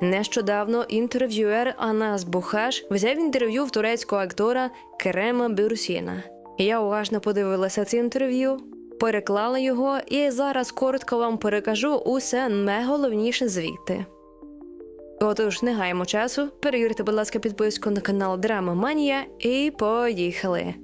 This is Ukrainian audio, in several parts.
Нещодавно інтерв'юер Анас Бухаш взяв інтерв'ю в турецького актора Керема Бюрсіна. Я уважно подивилася це інтерв'ю, переклала його і зараз коротко вам перекажу усе найголовніше звідти. Отож, не гаємо часу. Перевірте, будь ласка, підписку на канал Драма Манія і поїхали.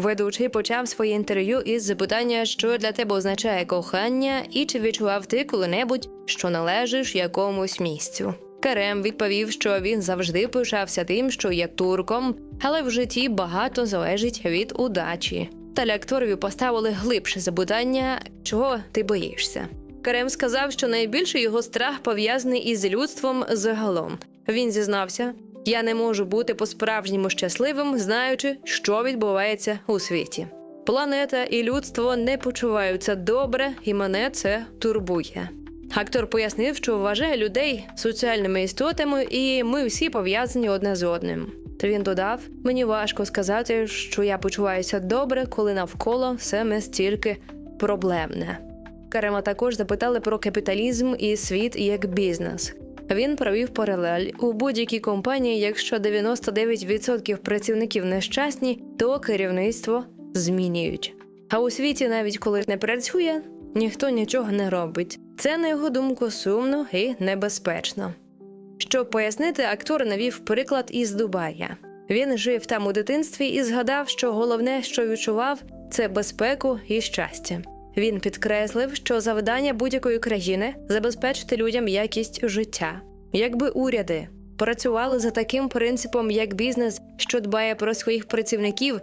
Ведучий почав своє інтерв'ю із запитання, що для тебе означає кохання, і чи відчував ти коли-небудь, що належиш якомусь місцю. Карем відповів, що він завжди пишався тим, що є турком, але в житті багато залежить від удачі. Та акторові поставили глибше запитання, чого ти боїшся. Карем сказав, що найбільший його страх пов'язаний із людством загалом. Він зізнався, я не можу бути по-справжньому щасливим, знаючи, що відбувається у світі. Планета і людство не почуваються добре, і мене це турбує. Актор пояснив, що вважає людей соціальними істотами, і ми всі пов'язані одне з одним. Та він додав: мені важко сказати, що я почуваюся добре, коли навколо все настільки проблемне. Карема також запитали про капіталізм і світ як бізнес. Він провів паралель у будь-якій компанії, якщо 99% працівників нещасні, то керівництво змінюють. А у світі, навіть коли не працює, ніхто нічого не робить. Це, на його думку, сумно і небезпечно. Щоб пояснити, актор навів приклад із Дубая. Він жив там у дитинстві і згадав, що головне, що відчував, це безпеку і щастя. Він підкреслив, що завдання будь-якої країни забезпечити людям якість життя. Якби уряди працювали за таким принципом, як бізнес, що дбає про своїх працівників,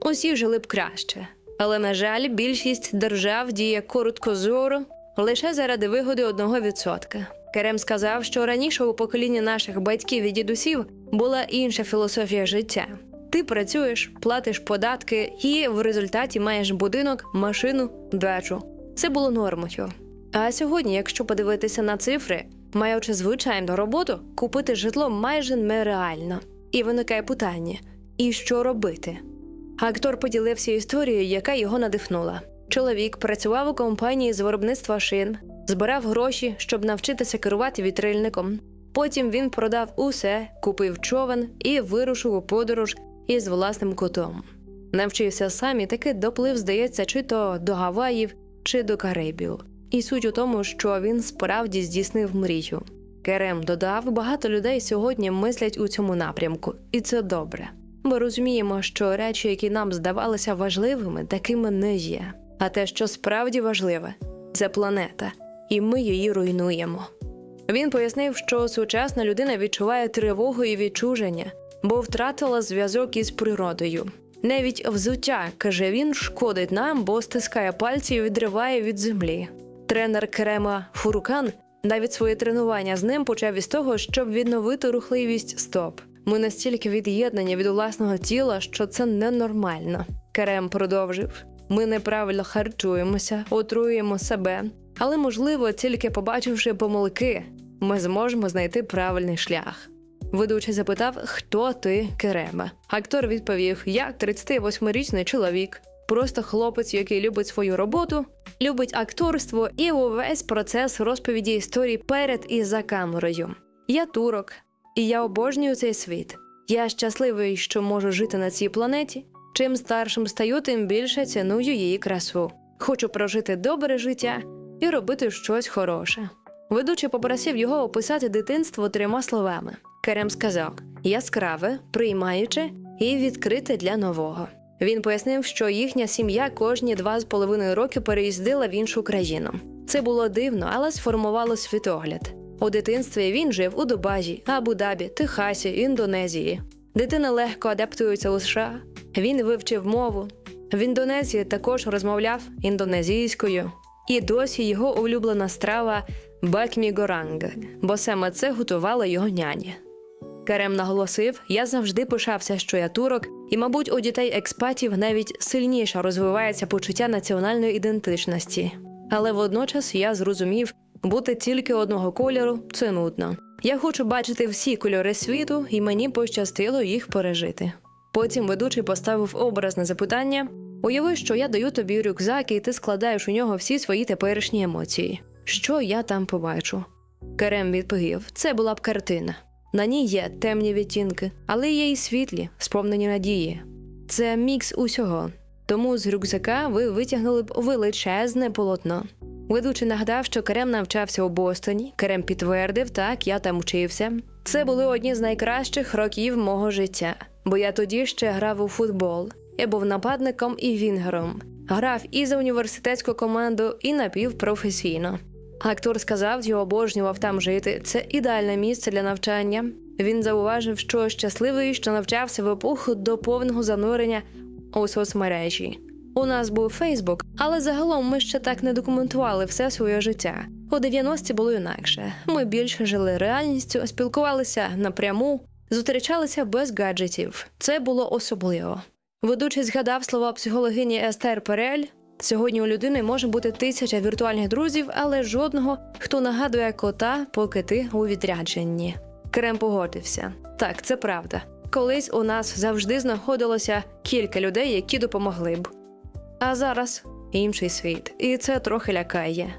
усі жили б краще. Але, на жаль, більшість держав діє короткозоро лише заради вигоди одного відсотка. Керем сказав, що раніше у поколінні наших батьків і дідусів була інша філософія життя. Ти працюєш, платиш податки і в результаті маєш будинок, машину, дачу. Це було нормою. А сьогодні, якщо подивитися на цифри, маючи звичайну роботу, купити житло майже нереально. І виникає питання: і що робити? Актор поділився історією, яка його надихнула. Чоловік працював у компанії з виробництва шин, збирав гроші, щоб навчитися керувати вітрильником. Потім він продав усе, купив човен і вирушив у подорож із власним котом. Навчився сам і таки доплив, здається, чи то до Гаваїв, чи до Карибів. І суть у тому, що він справді здійснив мрію. Керем додав, багато людей сьогодні мислять у цьому напрямку, і це добре. Ми розуміємо, що речі, які нам здавалися важливими, такими не є. А те, що справді важливе, це планета, і ми її руйнуємо. Він пояснив, що сучасна людина відчуває тривогу і відчуження, бо втратила зв'язок із природою. Навіть взуття, каже він, шкодить нам, бо стискає пальці і відриває від землі. Тренер Керема Фурукан навіть своє тренування з ним почав із того, щоб відновити рухливість стоп. Ми настільки від'єднані від власного тіла, що це ненормально. Керем продовжив: ми неправильно харчуємося, отруємо себе, але можливо, тільки побачивши помилки, ми зможемо знайти правильний шлях. Ведучий запитав, хто ти Керема. Актор відповів: Я 38-річний чоловік, просто хлопець, який любить свою роботу, любить акторство і увесь процес розповіді історій перед і за камерою. Я турок, і я обожнюю цей світ. Я щасливий, що можу жити на цій планеті. Чим старшим стаю, тим більше ціную її красу. Хочу прожити добре життя і робити щось хороше. Ведучий попросив його описати дитинство трьома словами. Керем сказав: яскраве, приймаюче і відкрите для нового. Він пояснив, що їхня сім'я кожні два з половиною роки переїздила в іншу країну. Це було дивно, але сформувало світогляд. У дитинстві він жив у Дубажі, Абу-Дабі, Техасі, Індонезії. Дитина легко адаптується у США. Він вивчив мову. В Індонезії також розмовляв індонезійською. І досі його улюблена страва бекмі горанг, бо саме це готувала його няня. Керем наголосив: я завжди пишався, що я турок, і, мабуть, у дітей експатів навіть сильніше розвивається почуття національної ідентичності. Але водночас я зрозумів, бути тільки одного кольору це нудно. Я хочу бачити всі кольори світу, і мені пощастило їх пережити. Потім ведучий поставив образне запитання: Уяви, що я даю тобі рюкзак, і ти складаєш у нього всі свої теперішні емоції. Що я там побачу? Керем відповів: це була б картина. На ній є темні відтінки, але є і світлі, сповнені надії. Це мікс усього. Тому з рюкзака ви витягнули б величезне полотно. Ведучий нагадав, що Керем навчався у Бостоні. Керем підтвердив, так, я там учився. Це були одні з найкращих років мого життя, бо я тоді ще грав у футбол. Я був нападником і вінгером. Грав і за університетську команду, і напівпрофесійно. Актор сказав, його обожнював там жити. Це ідеальне місце для навчання. Він зауважив, що щасливий, що навчався в епоху до повного занурення у соцмережі. У нас був Фейсбук, але загалом ми ще так не документували все своє життя. У 90-ті було інакше. Ми більше жили реальністю, спілкувалися напряму, зустрічалися без гаджетів. Це було особливо. Ведучий згадав слова психологині Естер Перель. Сьогодні у людини може бути тисяча віртуальних друзів, але жодного, хто нагадує кота, поки ти у відрядженні. Крем погодився. Так, це правда. Колись у нас завжди знаходилося кілька людей, які допомогли б. А зараз інший світ, і це трохи лякає.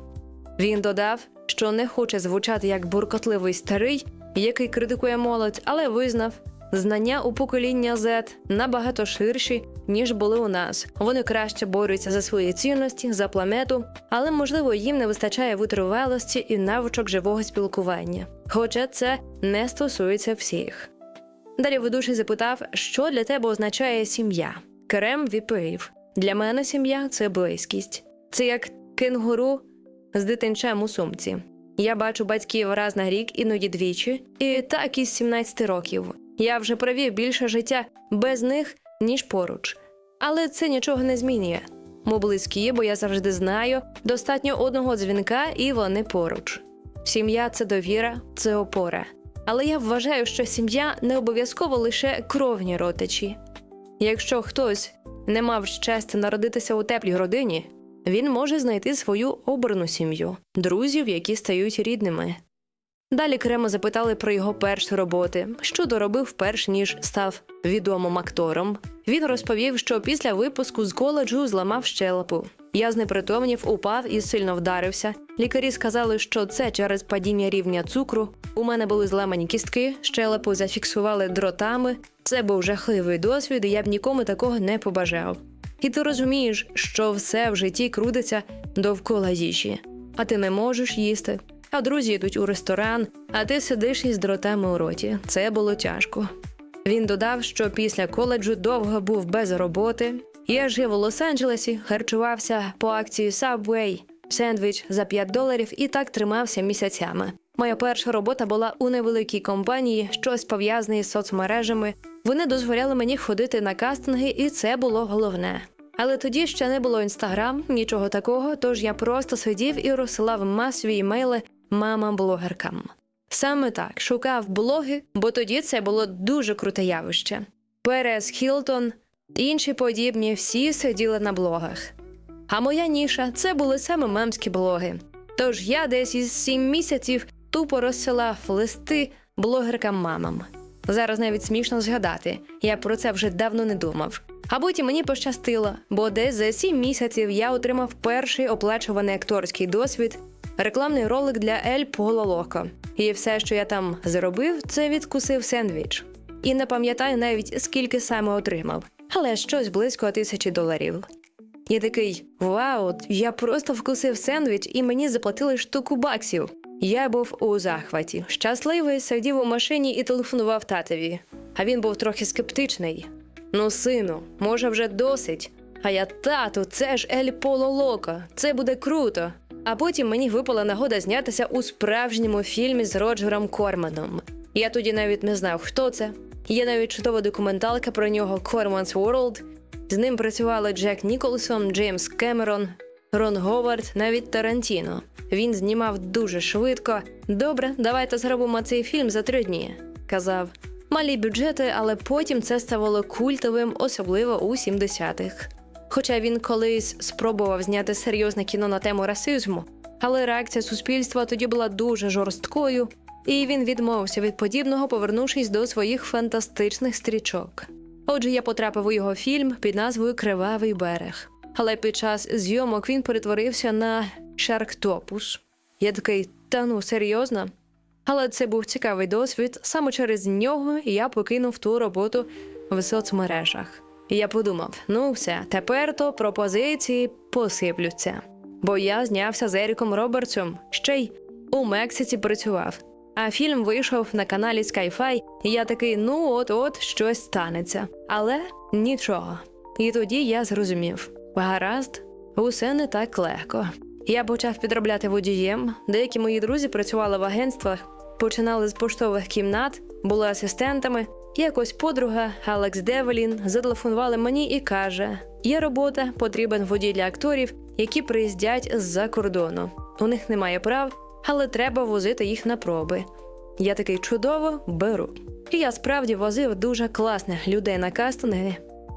Він додав, що не хоче звучати як буркотливий старий, який критикує молодь, але визнав, знання у покоління Z набагато ширші, ніж були у нас. Вони краще борються за свої цінності, за планету, але можливо їм не вистачає витривалості і навичок живого спілкування. Хоча це не стосується всіх. Далі ведучий запитав, що для тебе означає сім'я. Керем відповів: для мене сім'я це близькість. Це як кенгуру з дитинчем у сумці. Я бачу батьків раз на рік, іноді двічі, і так із 17 років. Я вже провів більше життя без них, ніж поруч. Але це нічого не змінює. Ми близькі, бо я завжди знаю, достатньо одного дзвінка, і вони поруч. Сім'я це довіра, це опора. Але я вважаю, що сім'я не обов'язково лише кровні родичі. Якщо хтось не мав щастя народитися у теплій родині, він може знайти свою обрану сім'ю, друзів, які стають рідними. Далі Кремо запитали про його перші роботи, що доробив перш ніж став відомим актором. Він розповів, що після випуску з коледжу зламав щелепу. Я знепритомнів, упав і сильно вдарився. Лікарі сказали, що це через падіння рівня цукру. У мене були зламані кістки, щелепу зафіксували дротами. Це був жахливий досвід, і я б нікому такого не побажав. І ти розумієш, що все в житті крутиться довкола їжі, а ти не можеш їсти. А друзі йдуть у ресторан, а ти сидиш із дротами у роті. Це було тяжко. Він додав, що після коледжу довго був без роботи. Я жив у Лос-Анджелесі, харчувався по акції Subway, сендвіч за 5 доларів і так тримався місяцями. Моя перша робота була у невеликій компанії, щось пов'язане з соцмережами. Вони дозволяли мені ходити на кастинги, і це було головне. Але тоді ще не було інстаграм, нічого такого, тож я просто сидів і розсилав масові імейли мамам-блогеркам. Саме так шукав блоги, бо тоді це було дуже круте явище. Перес Хілтон, інші подібні, всі сиділи на блогах. А моя ніша це були саме мемські блоги. Тож я десь із сім місяців тупо розсилав листи блогеркам-мамам. Зараз навіть смішно згадати, я про це вже давно не думав. А потім мені пощастило, бо десь за сім місяців я отримав перший оплачуваний акторський досвід, рекламний ролик для Ель Поло Локо. І все, що я там заробив, це відкусив сендвіч. І не пам'ятаю навіть скільки саме отримав, але щось близько тисячі доларів. Я такий: Вау, я просто вкусив сендвіч і мені заплатили штуку баксів. Я був у захваті. Щасливий сидів у машині і телефонував татові. А він був трохи скептичний. Ну, сину, може, вже досить. А я тату, це ж Ель Поло Локо, це буде круто. А потім мені випала нагода знятися у справжньому фільмі з Роджером Корманом. Я тоді навіть не знав, хто це. Є навіть чудова документалка про нього Corman's World. З ним працювали Джек Ніколсон, Джеймс Кемерон, Рон Говард, навіть Тарантіно. Він знімав дуже швидко. Добре, давайте зробимо цей фільм за три дні, казав. Малі бюджети, але потім це ставало культовим, особливо у 70-х. Хоча він колись спробував зняти серйозне кіно на тему расизму, але реакція суспільства тоді була дуже жорсткою, і він відмовився від подібного, повернувшись до своїх фантастичних стрічок. Отже, я потрапив у його фільм під назвою Кривавий берег. Але під час зйомок він перетворився на шарктопус. Я такий, та ну серйозно? Але це був цікавий досвід. Саме через нього я покинув ту роботу в соцмережах. Я подумав: ну все, тепер то пропозиції посиплються. Бо я знявся з Еріком Робертсом, ще й у Мексиці працював. А фільм вийшов на каналі Sky-Fi, і я такий, ну от-от щось станеться. Але нічого. І тоді я зрозумів: гаразд, усе не так легко. Я почав підробляти водієм. Деякі мої друзі працювали в агентствах, починали з поштових кімнат, були асистентами. Якось подруга Алекс Девелін зателефонувала мені і каже: Є робота, потрібен водій для акторів, які приїздять з-за кордону. У них немає прав, але треба возити їх на проби. Я такий чудово беру. І я справді возив дуже класних людей на кастинги.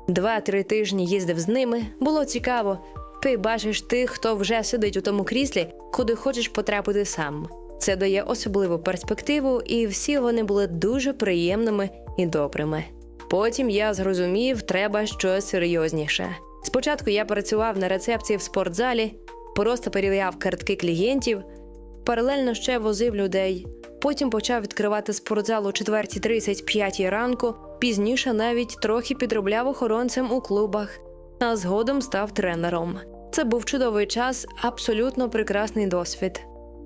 Два-три тижні їздив з ними, було цікаво. Ти бачиш тих, хто вже сидить у тому кріслі, куди хочеш потрапити сам. Це дає особливу перспективу, і всі вони були дуже приємними і добрими. Потім я зрозумів, треба щось серйозніше. Спочатку я працював на рецепції в спортзалі, просто перевіряв картки клієнтів, паралельно ще возив людей. Потім почав відкривати спортзал о 4.35 ранку, пізніше навіть трохи підробляв охоронцем у клубах, а згодом став тренером. Це був чудовий час, абсолютно прекрасний досвід.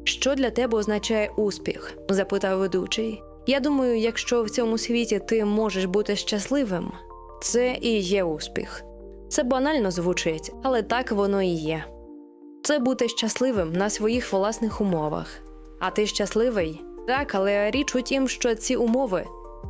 Що для тебе означає успіх? запитав ведучий. Я думаю, якщо в цьому світі ти можеш бути щасливим, це і є успіх. Це банально звучить, але так воно і є. Це бути щасливим на своїх власних умовах. А ти щасливий? Так, але річ у тім, що ці умови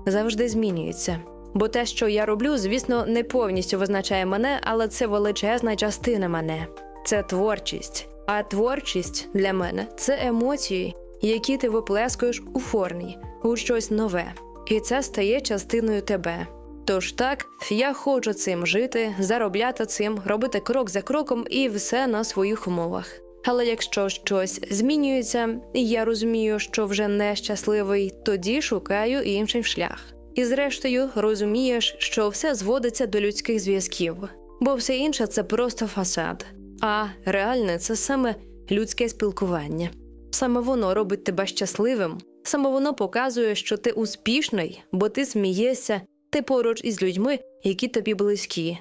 завжди змінюються. Бо те, що я роблю, звісно, не повністю визначає мене, але це величезна частина мене. Це творчість. А творчість для мене це емоції, які ти виплескуєш у формі, у щось нове. І це стає частиною тебе. Тож так, я хочу цим жити, заробляти цим, робити крок за кроком і все на своїх умовах. Але якщо щось змінюється, і я розумію, що вже не щасливий, тоді шукаю інший шлях. І зрештою розумієш, що все зводиться до людських зв'язків, бо все інше це просто фасад. А реальне це саме людське спілкування. Саме воно робить тебе щасливим, саме воно показує, що ти успішний, бо ти смієшся, ти поруч із людьми, які тобі близькі.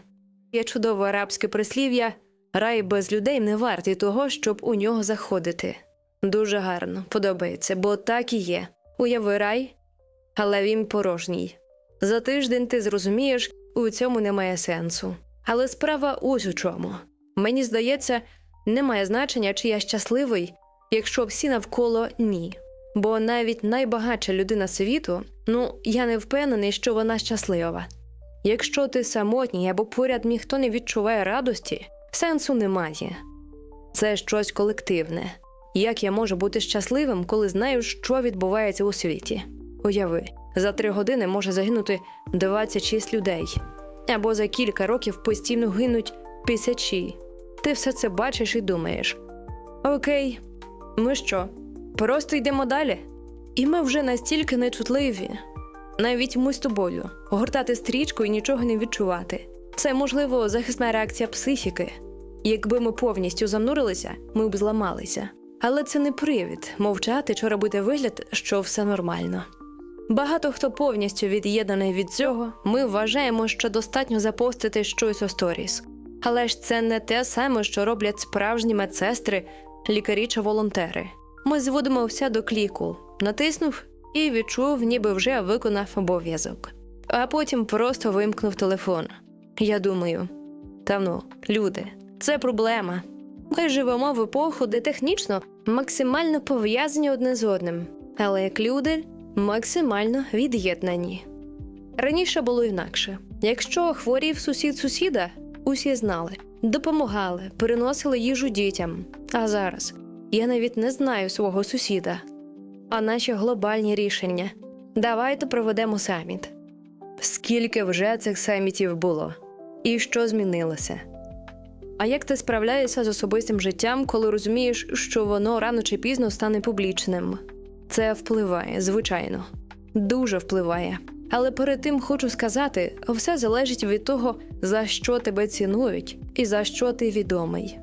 Є чудове арабське прислів'я рай без людей не вартий того, щоб у нього заходити. Дуже гарно, подобається, бо так і є. Уяви рай, але він порожній. За тиждень ти зрозумієш, у цьому немає сенсу. Але справа ось у чому. Мені здається, немає значення, чи я щасливий, якщо всі навколо ні. Бо навіть найбагатша людина світу, ну я не впевнений, що вона щаслива. Якщо ти самотній або поряд ніхто не відчуває радості, сенсу немає. Це щось колективне. Як я можу бути щасливим, коли знаю, що відбувається у світі? Уяви, за три години може загинути 26 людей, або за кілька років постійно гинуть тисячі. Ти все це бачиш і думаєш: Окей, ми що? Просто йдемо далі? І ми вже настільки нечутливі. Навіть ми з тобою гортати стрічку і нічого не відчувати. Це можливо захисна реакція психіки. Якби ми повністю занурилися, ми б зламалися. Але це не привід мовчати чи робити вигляд, що все нормально. Багато хто повністю від'єднаний від цього, ми вважаємо, що достатньо запостити щось у сторіс. Але ж це не те саме, що роблять справжні медсестри, лікарі чи волонтери. Ми зводимо все до кліку, натиснув і відчув, ніби вже виконав обов'язок. А потім просто вимкнув телефон. Я думаю, та ну, люди, це проблема. Ми живемо в епоху, де технічно максимально пов'язані одне з одним, але як люди максимально від'єднані. Раніше було інакше. Якщо хворів сусід сусіда, усі знали, допомагали, переносили їжу дітям. А зараз я навіть не знаю свого сусіда. А наші глобальні рішення. Давайте проведемо саміт. Скільки вже цих самітів було? І що змінилося? А як ти справляєшся з особистим життям, коли розумієш, що воно рано чи пізно стане публічним? Це впливає, звичайно, дуже впливає. Але перед тим хочу сказати, все залежить від того, за що тебе цінують і за що ти відомий.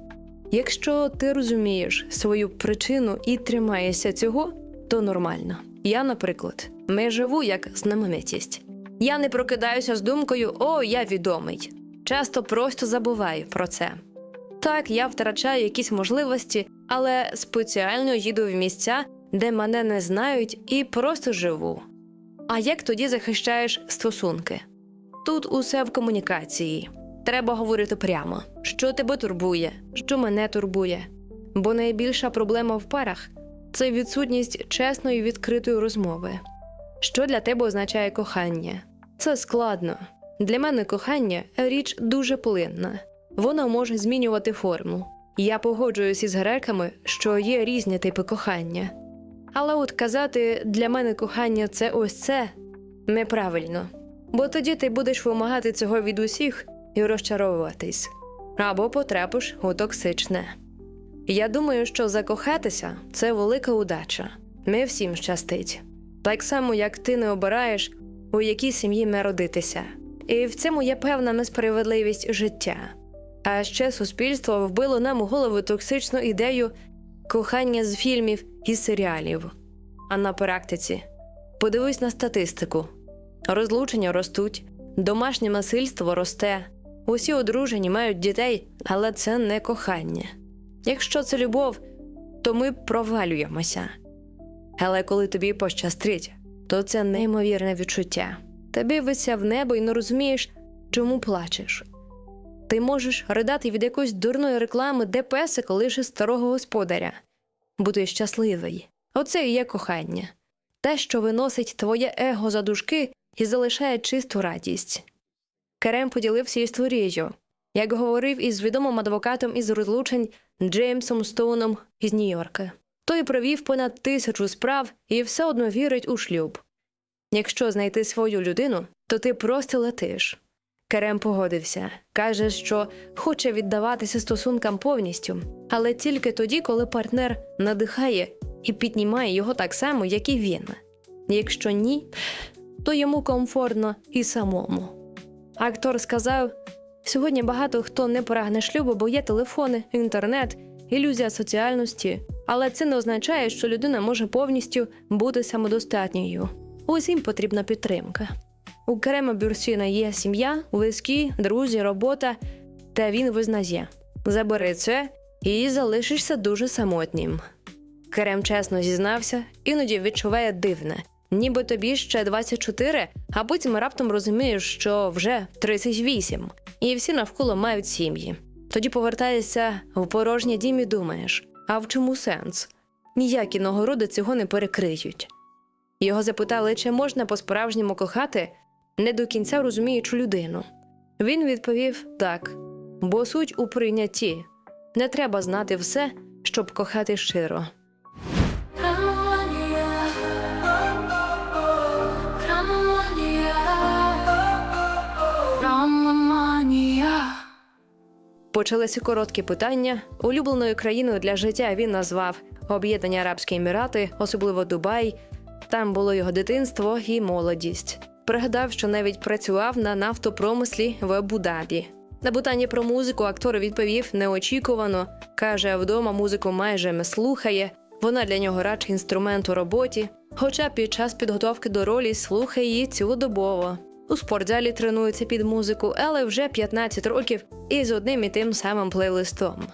Якщо ти розумієш свою причину і тримаєшся цього, то нормально. Я, наприклад, не живу як знаменитість. Я не прокидаюся з думкою О, я відомий. Часто просто забуваю про це. Так, я втрачаю якісь можливості, але спеціально їду в місця, де мене не знають, і просто живу. А як тоді захищаєш стосунки? Тут усе в комунікації. Треба говорити прямо, що тебе турбує, що мене турбує. Бо найбільша проблема в парах це відсутність чесної відкритої розмови. Що для тебе означає кохання? Це складно. Для мене кохання річ дуже плинна. Вона може змінювати форму. Я погоджуюсь із греками, що є різні типи кохання. Але от казати для мене кохання це ось це неправильно. Бо тоді ти будеш вимагати цього від усіх і розчаровуватись, або потрапиш у токсичне. Я думаю, що закохатися це велика удача. Не всім щастить. Так само, як ти не обираєш, у якій сім'ї народитися. І в цьому є певна несправедливість життя. А ще суспільство вбило нам у голову токсичну ідею кохання з фільмів і серіалів. А на практиці подивись на статистику: розлучення ростуть, домашнє насильство росте, усі одружені мають дітей, але це не кохання. Якщо це любов, то ми провалюємося. Але коли тобі пощастить, то це неймовірне відчуття. Ти дивишся в небо і не розумієш, чому плачеш. Ти можеш ридати від якоїсь дурної реклами, де песик лише старого господаря. Бути щасливий. Оце і є кохання. Те, що виносить твоє его за дужки і залишає чисту радість. Керем поділився історією, як говорив із відомим адвокатом із розлучень Джеймсом Стоуном із Нью-Йорка. Той провів понад тисячу справ і все одно вірить у шлюб. Якщо знайти свою людину, то ти просто летиш. Керем погодився, каже, що хоче віддаватися стосункам повністю, але тільки тоді, коли партнер надихає і піднімає його так само, як і він. Якщо ні, то йому комфортно і самому. Актор сказав: сьогодні багато хто не прагне шлюбу, бо є телефони, інтернет, ілюзія соціальності, але це не означає, що людина може повністю бути самодостатньою. Усім потрібна підтримка. У Керема Бюрсіна є сім'я, близькі, друзі, робота, та він визнає: забери це і залишишся дуже самотнім. Керем чесно зізнався, іноді відчуває дивне, ніби тобі ще 24, а потім раптом розумієш, що вже 38, і всі навколо мають сім'ї. Тоді повертаєшся в порожній дім і думаєш: а в чому сенс? Ніякі нагороди цього не перекриють. Його запитали, чи можна по-справжньому кохати, не до кінця розуміючу людину. Він відповів так, бо суть у прийнятті не треба знати все, щоб кохати щиро. Почалися короткі питання. Улюбленою країною для життя він назвав Об'єднані Арабські Емірати, особливо Дубай. Там було його дитинство і молодість. Пригадав, що навіть працював на нафтопромислі в Абу-Дабі. На питання про музику актор відповів неочікувано. каже, вдома музику майже не слухає. Вона для нього радше інструмент у роботі. Хоча під час підготовки до ролі слухає її цілодобово. У спортзалі тренується під музику, але вже 15 років і з одним і тим самим плейлистом.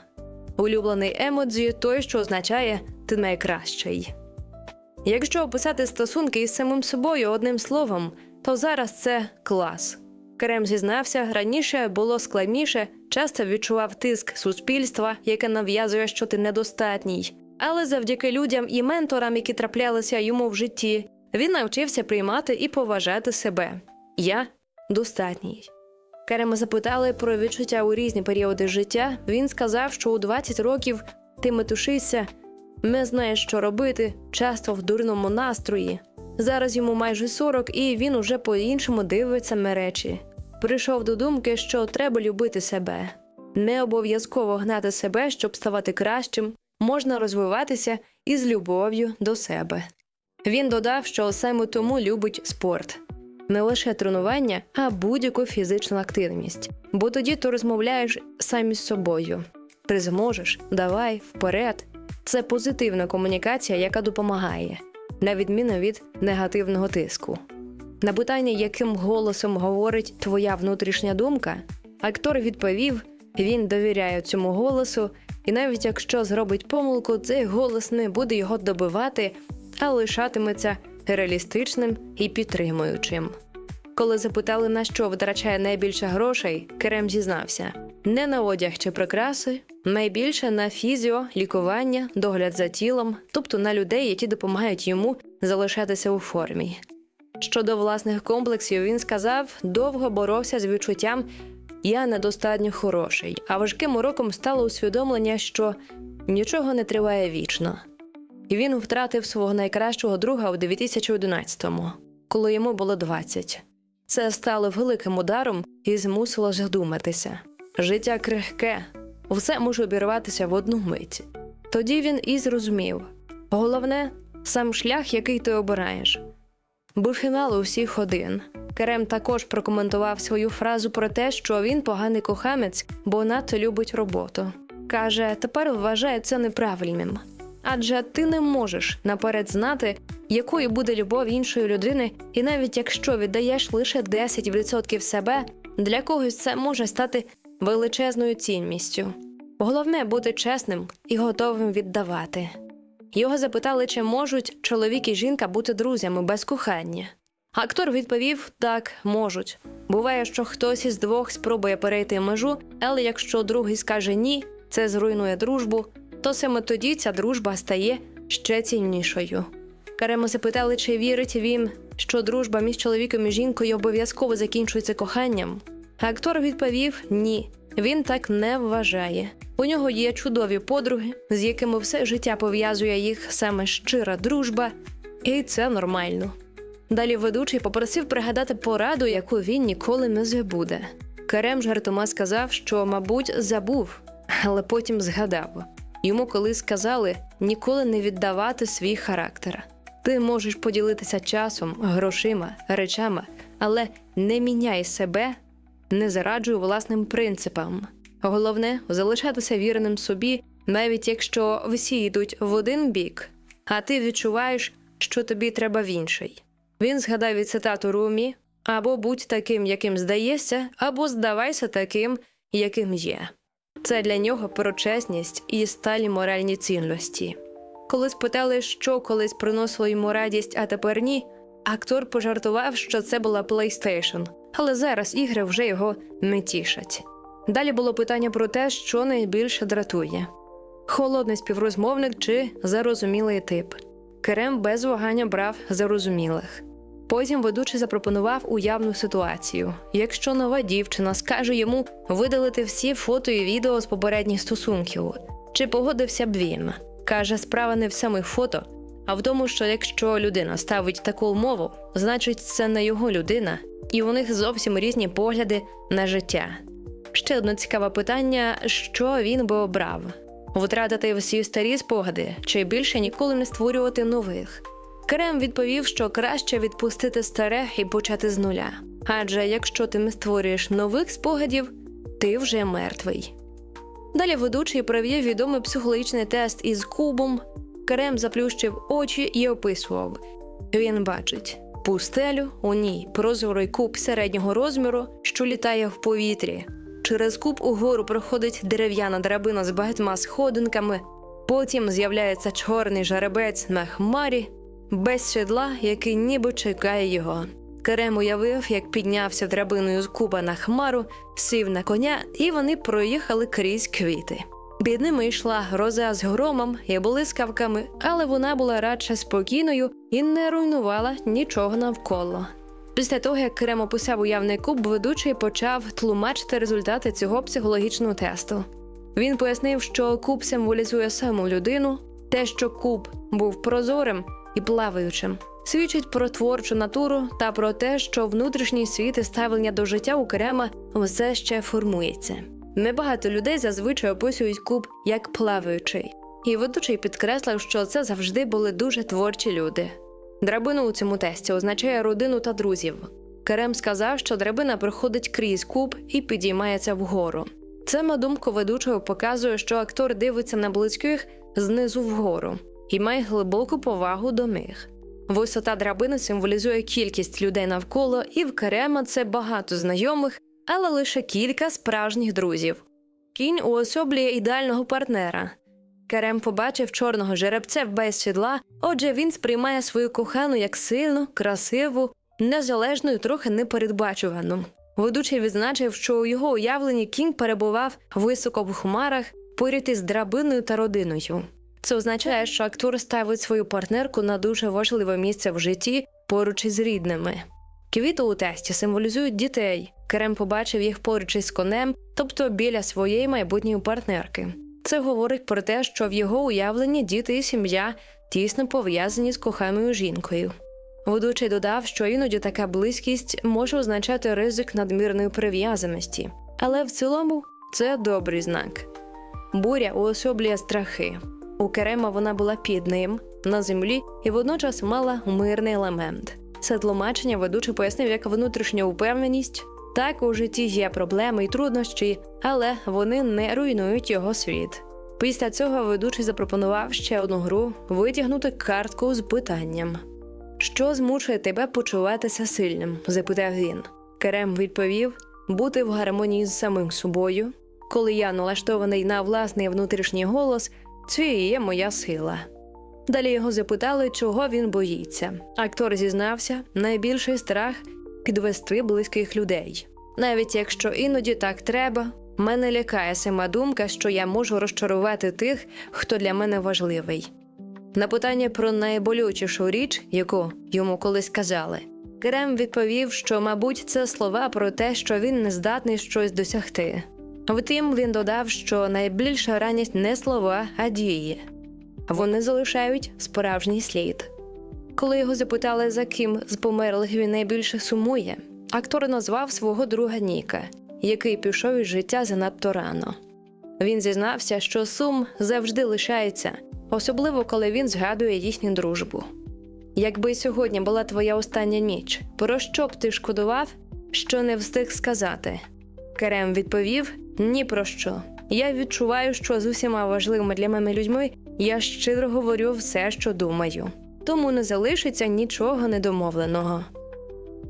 Улюблений емоджі той, що означає ти найкращий. Якщо описати стосунки із самим собою одним словом, то зараз це клас. Керем зізнався, раніше було складніше, часто відчував тиск суспільства, яке нав'язує, що ти недостатній. Але завдяки людям і менторам, які траплялися йому в житті, він навчився приймати і поважати себе. Я достатній. Керема запитали про відчуття у різні періоди життя. Він сказав, що у 20 років ти метушишся, не знаєш, що робити, часто в дурному настрої. Зараз йому майже 40, і він уже по-іншому дивиться на речі. Прийшов до думки, що треба любити себе. Не обов'язково гнати себе, щоб ставати кращим, можна розвиватися із любов'ю до себе. Він додав, що саме тому любить спорт. не лише тренування, а будь-яку фізичну активність. Бо тоді ти розмовляєш сам із собою. Ти зможеш, давай, вперед. Це позитивна комунікація, яка допомагає, на відміну від негативного тиску. На питання, яким голосом говорить твоя внутрішня думка, актор відповів: він довіряє цьому голосу, і навіть якщо зробить помилку, цей голос не буде його добивати, а лишатиметься реалістичним і підтримуючим. Коли запитали, на що витрачає найбільше грошей, Керем зізнався: не на одяг чи прикраси, найбільше на фізіо, лікування, догляд за тілом, тобто на людей, які допомагають йому залишатися у формі. Щодо власних комплексів, він сказав, довго боровся з відчуттям я недостатньо хороший, а важким уроком стало усвідомлення, що нічого не триває вічно. І він втратив свого найкращого друга у 2011-му, коли йому було 20. Це стало великим ударом і змусило задуматися. Життя крихке, все може обірватися в одну мить. Тоді він і зрозумів головне сам шлях, який ти обираєш. Був фінал усіх один. Керем також прокоментував свою фразу про те, що він поганий коханець, бо надто любить роботу. Каже, тепер вважає це неправильним. Адже ти не можеш наперед знати, якою буде любов іншої людини, і навіть якщо віддаєш лише 10% себе, для когось це може стати величезною цінністю. Головне бути чесним і готовим віддавати. Його запитали, чи можуть чоловік і жінка бути друзями без кохання. Актор відповів: так, можуть. Буває, що хтось із двох спробує перейти межу, але якщо другий скаже ні, це зруйнує дружбу, то саме тоді ця дружба стає ще ціннішою. Каремо запитали, чи вірить він, що дружба між чоловіком і жінкою обов'язково закінчується коханням. Актор відповів ні, він так не вважає. У нього є чудові подруги, з якими все життя пов'язує їх саме щира дружба, і це нормально. Далі ведучий попросив пригадати пораду, яку він ніколи не забуде. Карем жартома сказав, що, мабуть, забув, але потім згадав. Йому колись сказали ніколи не віддавати свій характер. Ти можеш поділитися часом, грошима, речами, але не міняй себе, не зараджуй власним принципам. Головне залишатися вірним собі, навіть якщо всі йдуть в один бік, а ти відчуваєш, що тобі треба в інший. Він згадав від цитату Румі або будь таким, яким здаєшся, або здавайся таким, яким є. Це для нього про чесність і сталі моральні цінності. Коли спитали, що колись приносило йому радість, а тепер ні, актор пожартував, що це була PlayStation, але зараз ігри вже його не тішать. Далі було питання про те, що найбільше дратує: холодний співрозмовник чи зарозумілий тип. Керем без вагання брав зарозумілих. Потім ведучий запропонував уявну ситуацію. Якщо нова дівчина скаже йому видалити всі фото і відео з попередніх стосунків, чи погодився б він? Каже, справа не в самих фото, а в тому, що якщо людина ставить таку умову, значить це не його людина, і у них зовсім різні погляди на життя. Ще одне цікаве питання: що він би обрав? Втратити всі старі спогади чи більше ніколи не створювати нових. Керем відповів, що краще відпустити старе і почати з нуля. Адже якщо ти не створюєш нових спогадів, ти вже мертвий. Далі ведучий провів відомий психологічний тест із кубом. Керем заплющив очі і описував. Він бачить пустелю, у ній прозорий куб середнього розміру, що літає в повітрі. Через куб угору проходить дерев'яна драбина з багатьма сходинками. Потім з'являється чорний жаребець на хмарі, без седла, який ніби чекає його. Керем уявив, як піднявся драбиною з куба на хмару, сів на коня, і вони проїхали крізь квіти. Під ними йшла гроза з громом і блискавками, але вона була радше спокійною і не руйнувала нічого навколо. Після того, як Керем описав уявний куб, ведучий почав тлумачити результати цього психологічного тесту. Він пояснив, що куб символізує саму людину, те, що куб був прозорим і плаваючим, свідчить про творчу натуру та про те, що внутрішній світ і ставлення до життя у Керема все ще формується. Небагато людей зазвичай описують куб як плаваючий, і ведучий підкреслив, що це завжди були дуже творчі люди. Драбина у цьому тесті означає родину та друзів. Керем сказав, що драбина проходить крізь куб і підіймається вгору. Це, на думку ведучого, показує, що актор дивиться на близьких знизу вгору і має глибоку повагу до них. Висота драбини символізує кількість людей навколо, і в Керема це багато знайомих, але лише кілька справжніх друзів. Кінь уособлює ідеального партнера. Керем побачив чорного жеребця без сідла, отже, він сприймає свою кохану як сильну, красиву, незалежну і трохи непередбачувану. Ведучий відзначив, що у його уявленні кінь перебував високо в хмарах поряд із драбиною та родиною. Це означає, що актор ставить свою партнерку на дуже важливе місце в житті поруч із рідними. Квіти у тесті символізують дітей. Керем побачив їх поруч із конем, тобто біля своєї майбутньої партнерки. Це говорить про те, що в його уявленні діти і сім'я тісно пов'язані з коханою жінкою. Ведучий додав, що іноді така близькість може означати ризик надмірної прив'язаності, але в цілому це добрий знак. Буря уособлює страхи. У Керема вона була під ним на землі і водночас мала мирний елемент. Це тлумачення ведучий пояснив як внутрішню упевненість. Так у житті є проблеми і труднощі, але вони не руйнують його світ. Після цього ведучий запропонував ще одну гру витягнути картку з питанням. Що змушує тебе почуватися сильним? запитав він. Керем відповів бути в гармонії з самим собою. Коли я налаштований на власний внутрішній голос, це і є моя сила. Далі його запитали, чого він боїться. Актор зізнався, найбільший страх підвести близьких людей. Навіть якщо іноді так треба, мене лякає сама думка, що я можу розчарувати тих, хто для мене важливий. На питання про найболючішу річ, яку йому колись казали, Керем відповів, що, мабуть, це слова про те, що він не здатний щось досягти. Втім, він додав, що найбільша ранність не слова, а дії. Вони залишають справжній слід. Коли його запитали, за ким з померлих він найбільше сумує, актор назвав свого друга Ніка, який пішов із життя занадто рано. Він зізнався, що сум завжди лишається, особливо коли він згадує їхню дружбу. Якби сьогодні була твоя остання ніч, про що б ти шкодував, що не встиг сказати? Керем відповів ні про що. Я відчуваю, що з усіма важливими для мене людьми я щиро говорю все, що думаю, тому не залишиться нічого недомовленого.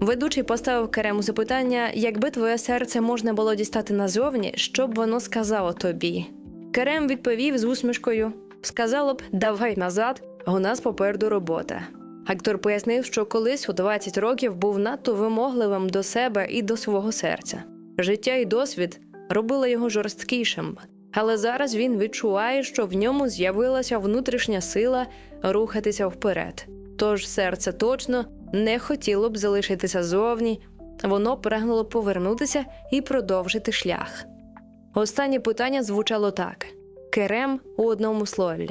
Ведучий поставив Керему запитання, якби твоє серце можна було дістати назовні, що б воно сказало тобі. Керем відповів з усмішкою: сказало б, давай назад, у нас попереду робота. Актор пояснив, що колись у 20 років був надто вимогливим до себе і до свого серця. Життя і досвід робили його жорсткішим, але зараз він відчуває, що в ньому з'явилася внутрішня сила рухатися вперед. Тож серце точно не хотіло б залишитися зовні, воно прагнуло повернутися і продовжити шлях. Останнє питання звучало так: Керем у одному слові.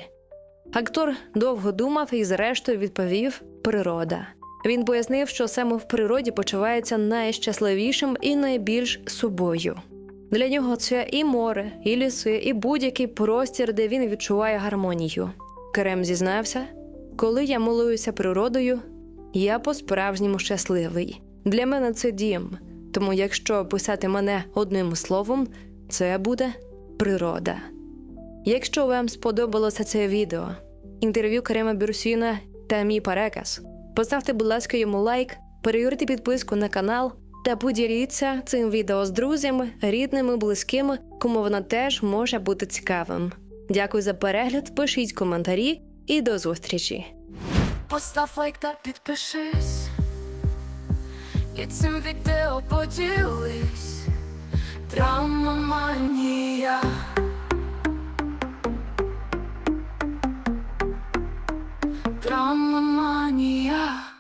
Актор довго думав і, зрештою, відповів природа. Він пояснив, що саме в природі почувається найщасливішим і найбільш собою. Для нього це і море, і ліси, і будь-який простір, де він відчуває гармонію. Керем зізнався: коли я милуюся природою, я по-справжньому щасливий. Для мене це дім. Тому, якщо описати мене одним словом, це буде природа. Якщо вам сподобалося це відео, інтерв'ю Карема Бюрсіна та мій переказ, поставте, будь ласка, йому лайк, перевірте підписку на канал та поділіться цим відео з друзями, рідними, близькими, кому воно теж може бути цікавим. Дякую за перегляд. Пишіть коментарі і до зустрічі. Постав лайк та підпишись. І цим відео поділись. Травмоманія. Травмоманія.